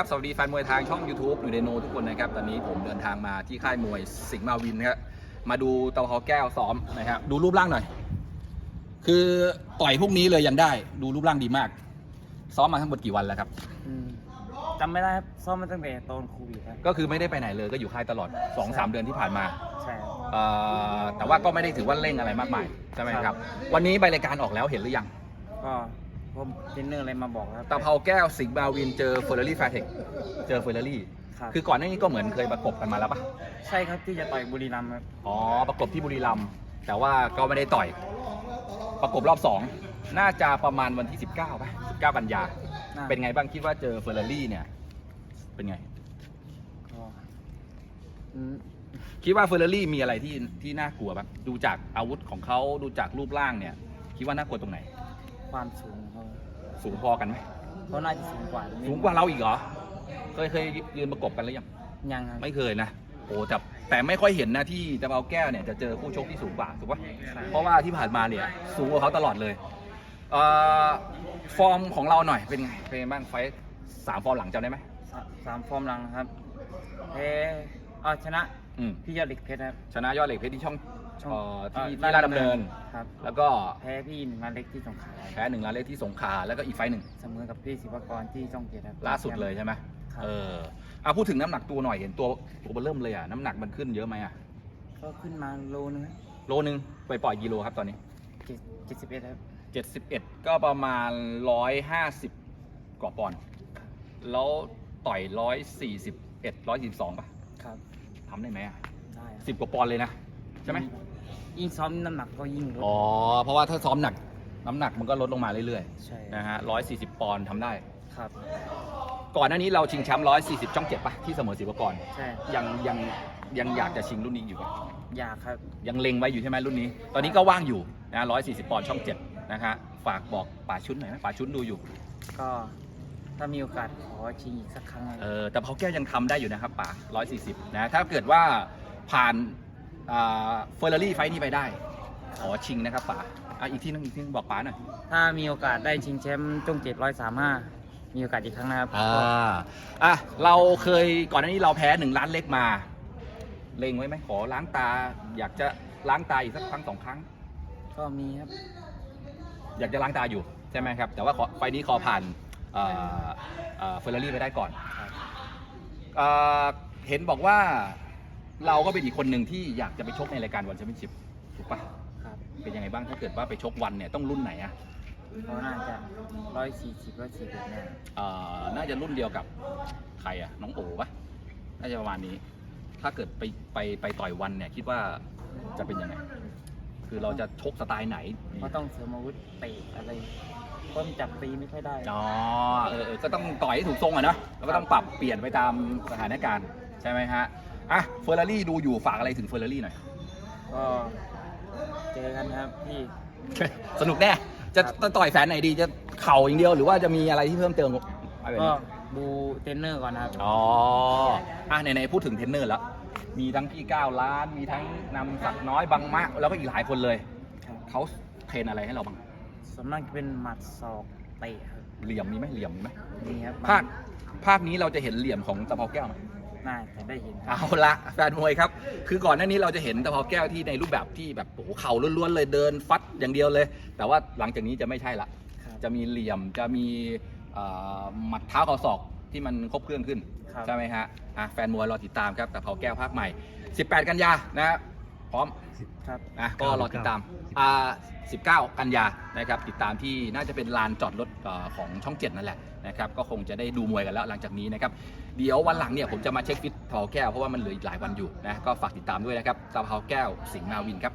ครับ สวัสดีแฟนมวยทางช่อง YouTube หรือเดโนทุกคนนะครับ ตอนนี้ผมเดินทางมาที่ค่ายมวยสิงห์มาวินนะครับ มาดูเตาฮอแก้วซ้อมนะครับ ดูรูปร่างหน่อย คือต่อยพวกนี้เลยยังได้ ดูรูปร่างดีมาก ซ้อมมาทั้งหมดกี่วันแล้วครับ อืมจำไม่ได้ครับซ้อมมาตั้งแต่ตอนโควิดครับ ก็คือไม่ได้ไปไหนเลยก็อยู่ค่ายตลอด 2-3 เดือนที่ผ่านมาใช่ครับเอ่อแต่ว่าก็ไม่ได้ถือว่าเร่งอะไรมากมายใช่ไหมคครัรับบวันนี้ใบรายการออกแล้วเห็นหรือยัง ก็ ผมเทรนเนอร์อะไรมาบอกครับตาเผาแก้วสิงห์มาวินเจอเฟอร์รารี่แฟร์เทคเจอเฟอร์รารี่ครับคือก่อนหน้านี้ก็เหมือนเคยประกบกันมาแล้วปะใช่ครับที่จะต่อยบุรีรัมย์ครับอ๋อประกบที่บุรีรัมย์แต่ว่าก็ไม่ได้ต่อย ประกบรอบสองน่าจะประมาณวันที่ 19ป่ะ19กันยาน่าเป็นไงบ้างคิดว่าเจอเฟอร์รารี่เนี่ย เป็นไง ก็อืมคิดว่าเฟอร์รารี่มีอะไรที่ที่น่ากลัวบ้างดูจากอาวุธของเขาดูจากรูปร่างเนี่ย คิดว่าน่ากลัวตรงไหน ความสูงเขาสูงพอกันไหมเขาน่าจะสูงกว่าสูงกว่าเราอีกเหรอ เคยเคยยืนประกบกันหรือยังยังครับไม่เคยนะโอ้แต่แต่ไม่ค่อยเห็นนะที่ตะเบาแก้วเนี่ยจะเจอคู่ชกที่สูงกว่าถูกปะครับเพราะว่าที่ผ่านมาเนี่ยสูงกว่าเขาตลอดเลยเอ่อฟอร์มของเราหน่อยเป็นไงเป็นไงบ้างไฟท์สามฟอร์มหลังจำได้ไหมสาสามฟอร์มหลังนะครับแพ้เอ๋อชนะ อืมพี่ยอดเหล็กเพชรครับ ชนะยอดเหล็กเพชรที่ช่องช่องเอ่อที่เอ่อที่ลาดดำเนิน ครับ แล้วก็แพ้พี่หนึ่งมาเล็กที่สงขลาแพ้หนึ่งล้านเลขที่สงขลาแล้วก็อีกไฟท์หนึ่งเสมอกับพี่ศิวกรที่ช่องเจ็ดครับล่าสุดเลยใช่ไหมครับเอออะพูดถึงน้ำหนักตัวหน่อยเห็นตัวตัวเบอร์เริ่มเลยอะน้ำหนักมันขึ้นเยอะไหมอะก็ขึ้นมาโลนึงครับโลนึงไปปล่อยกิโลครับตอนนี้ เจ็ดเจ็ดสิบเอ็ดครับ 71 ก็ประมาณ 150 กว่าปอนด์แล้วต่อย 141 142ป่ะ ครับ ทำได้ไหมอะได้ครับสิบกว่าปอนด์เลยนะ ใช่ไหมยิ่งซ้อมน้ำหนักก็ยิ่งลดอ๋อเพราะว่าถ้าซ้อมหนักน้ำหนักมันก็ลดลงมาเรื่อยใช่ๆนะฮะ140ปอนด์ทำได้ ครับ ก่อนหน้านี้เราชิงแชมป์140ช่องเจ็ดป่ะที่เสมอศิวกรใช่ ยังยังยังอยากจะชิงรุ่นนี้อยู่ป่ะอยากครับ ยังเล็งไว้อยู่ใช่ไหมรุ่นนี้ ตอนนี้ก็ว่างอยู่นะ140ปอนด์ช่องเจ็ดนะฮะฝากบอกป่าชุนหน่อยนะป่าชุนดูอยู่ ก็ ถ้ามีโอกาสขอชิงอีกสักครั้งครับเออแต่เขาแก้วยังทำได้อยู่นะครับป๋า140 นะ ถ้าเกิดว่าผ่านเฟอร์รารี่ไฟท์นี้ไปได้ ขอชิงนะครับป๋าอะอีกที่นึงอีกที่นึงบอกป๋าหน่อย ถ้ามีโอกาสได้ชิงแชมป์จงเจ็ดร้อยสามห้ามีโอกาสอีกครั้งนะครับ อ่าอะเราเคยก่อนหน้านี้เราแพ้หนึ่งล้านเล็กมา เล็งไว้ไหมขอล้างตา อยากจะล้างตาอีกสักครั้งสองครั้ง ก็มีครับ อยากจะล้างตาอยู่ใช่ไหมครับ แต่ว่าขอไฟล์นี้ขอผ่าน เฟอร์รารี่ไปได้ก่อนครับเอ่อเห็นบอกว่าเราก็เป็นอีกคนหนึ่งที่อยากจะไปชกในรายการวันแชมเปี้ยนชิพถูกปะครับเป็นยังไงบ้างถ้าเกิดว่าไปชกวันเนี่ยต้องรุ่นไหนอะก็น่าจะร้อยสี่สิบร้อยสี่สิบเนี่ยเอ่อน่าจะรุ่นเดียวกับใครอะน้องโอ๋ปะน่าจะประมาณนี้ ถ้าเกิดไปไปไปต่อยวันเนี่ยคิดว่าจะเป็นยังไง คือเราจะชกสไตล์ไหนดีก็ต้องเสริมอาวุธเตะอะไร ก็จับตีไม่ค่อยได้ อ๋อเออเออก็ต้องต่อยให้ถูกทรงอะเนาะแล้วก็ต้องปรับเปลี่ยนไปตามสถานการณ์ใช่ไหมฮะอะเฟอร์รารี่ดูอยู่ฝากอะไรถึงเฟอร์รารี่หน่อย ก็เจอกันครับพี่ สนุกแน่จะจะต่อยแสนไหนดีจะเข่าอย่างเดียวหรือว่าจะมีอะไรที่เพิ่มเติมอะไรแบบก็นี้ ดูเทรนเนอร์ก่อนนะครับ อ๋ออะไหนๆพูดถึงเทรนเนอร์แล้ว มีทั้งพี่ก้าวล้าน มีทั้งนำศักดิ์น้อยบังมะ แล้วก็อีกหลายคนเลย ครับ เขาเทรนอะไรให้เราบ้าง ส่วนมากจะเป็นหมัดศอกเตะครับเหลี่ยมมีไหมเหลี่ยมมีไหมนี่ครับภาคภาคนี้เราจะเห็นเหลี่ยมของตะเภาแก้วไหมน่าจะได้เห็นครับเอาละแฟนมวยครับ คือก่อนหน้านี้เราจะเห็นตะเภาแก้วที่ในรูปแบบที่แบบโอ้โหเข่าล้วนๆเลยเดินฟัดอย่างเดียวเลย แต่ว่าหลังจากนี้จะไม่ใช่ละ ครับ จะมีเหลี่ยมจะมีเอ่อหมัดเท้าเข่าศอกที่มันครบเครื่องขึ้น ครับ ใช่ไหมฮะอะแฟนมวยรอติดตามครับแต่เผาแก้วภาคใหม่ 18 กันยานะฮะ พร้อมครับ นะก็รอติดตามอ่า19 กันยานะครับ ติดตามที่น่าจะเป็นลานจอดรถเอ่อของช่องเจ็ดนั่นแหละนะครับ ก็คงจะได้ดูมวยกันแล้วหลังจากนี้นะครับ เดี๋ยววันหลังเนี่ยผมจะมาเช็คฟิตเผาแก้วเพราะว่ามันเหลืออีกหลายวันอยู่นะ ก็ฝากติดตามด้วยนะครับตะเผาแก้วสิงห์นาวินครับ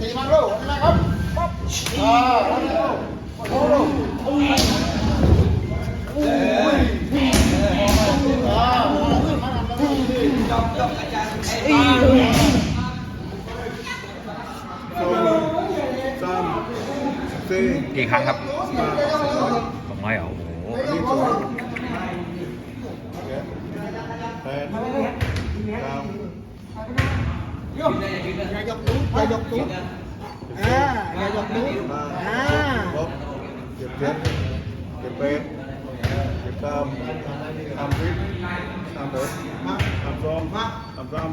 ตีมันลูกนะครับปั๊บอ่าโอ้โหโอ้ยอ่าสามสี่ กี่ครั้งครับสองร้อยเหรอโอ้โหนี่สวยแปดเก้าอย่ายกตู้อย่ายกตู้อ่าอย่ายกตู้อ่าลบเจ็ดเจ็ดเจ็ดแปดเจ็ดเก้าสามสิบสามเอ็ดสามสองสามสาม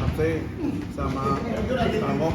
สามสี่สามห้าสามหก